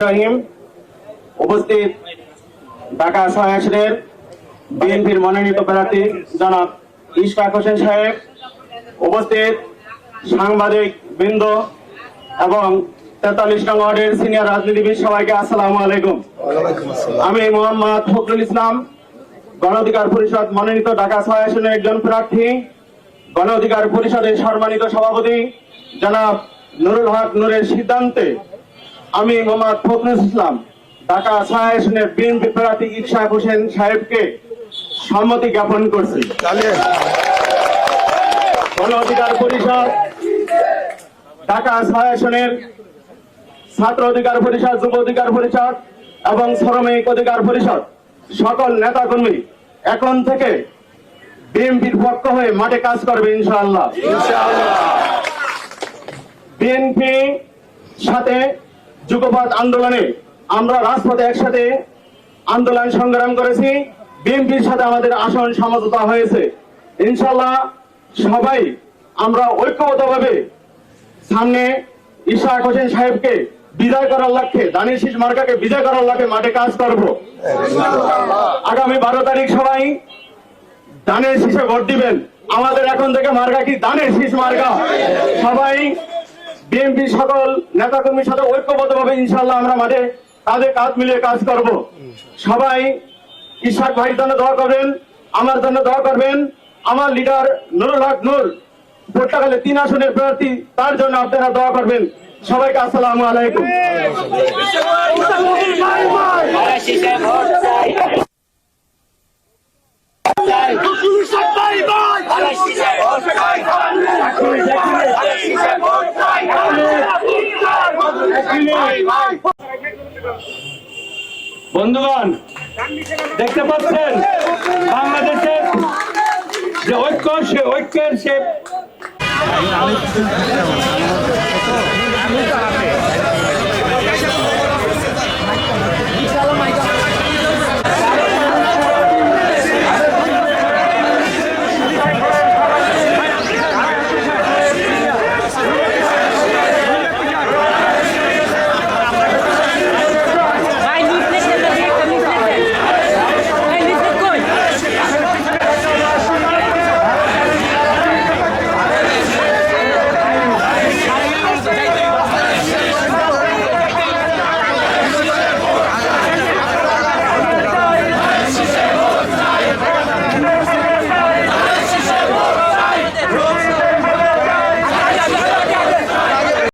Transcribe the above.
রহিম উপস্থিত ঢাকা বিএনপির মনোনীত প্রার্থী জনাব ইশফাক হোসেন সাহেব উপস্থিত সাংবাদিক বৃন্দ এবং তেতাল্লিশ নং ওয়ার্ডের সিনিয়র রাজনীতিবিদ সবাইকে আসসালামু আলাইকুম। আমি মোহাম্মদ ফখরুল ইসলাম গণ অধিকার পরিষদ মনোনীত ঢাকা ছয় আসনের একজন প্রার্থী গণ অধিকার পরিষদের সম্মানিত সভাপতি জনাব নুরুল হক নুরের সিদ্ধান্তে আমি মোহাম্মদ ফখরুল ইসলাম ঢাকা ছয় বিএনপি প্রার্থী ইকশাক হোসেন সাহেবকে সম্মতি জ্ঞাপন করছি। গণ অধিকার পরিষদ ঢাকা ছয় ছাত্র অধিকার পরিষদ যুব অধিকার পরিষদ এবং শ্রমিক অধিকার পরিষদ সকল নেতাকর্মী এখন থেকে বিএনপির পক্ষ হয়ে মাঠে কাজ করবে ইনশাআল্লাহ। বিএনপি সাথে যুগপথ আন্দোলনে আমরা রাজপথে একসাথে আন্দোলন সংগ্রাম করেছি। বিএনপির সাথে আমাদের আসন সমঝোতা হয়েছে। ইনশাল্লাহ সবাই আমরা ঐক্যবদ্ধভাবে সামনে ইশাক হোসেন সাহেবকে বিজয় করার লক্ষ্যে দানির শীষ মার্কাকে বিজয় করার লক্ষ্যে মাঠে কাজ করব। আগামী বারো তারিখ সবাই দানের শীষে ভোট দিবেন। আমাদের এখন থেকে মার্কা কি? দানের শীষ মার্কা। সবাই বিএনপি সকল নেতাকর্মীর সাথে ঐক্যবদ্ধ ভাবে ইনশাল্লাহ আমরা মাঠে কাঁধে কাঁধ মিলিয়ে কাজ করব। সবাই ইশাক ভাইয়ের জন্য দোয়া করবেন, আমার জন্য দোয়া করবেন। আমার লিডার নুরুল হক নুর ভোটটাকালে তিন আসনের প্রার্থী, তার জন্য আপনারা দোয়া করবেন। সবাইকে আসসালামু আলাইকুম। বন্ধুগণ দেখতে পাচ্ছেন বাংলাদেশের যে ঐক্য সে ঐক্যের সে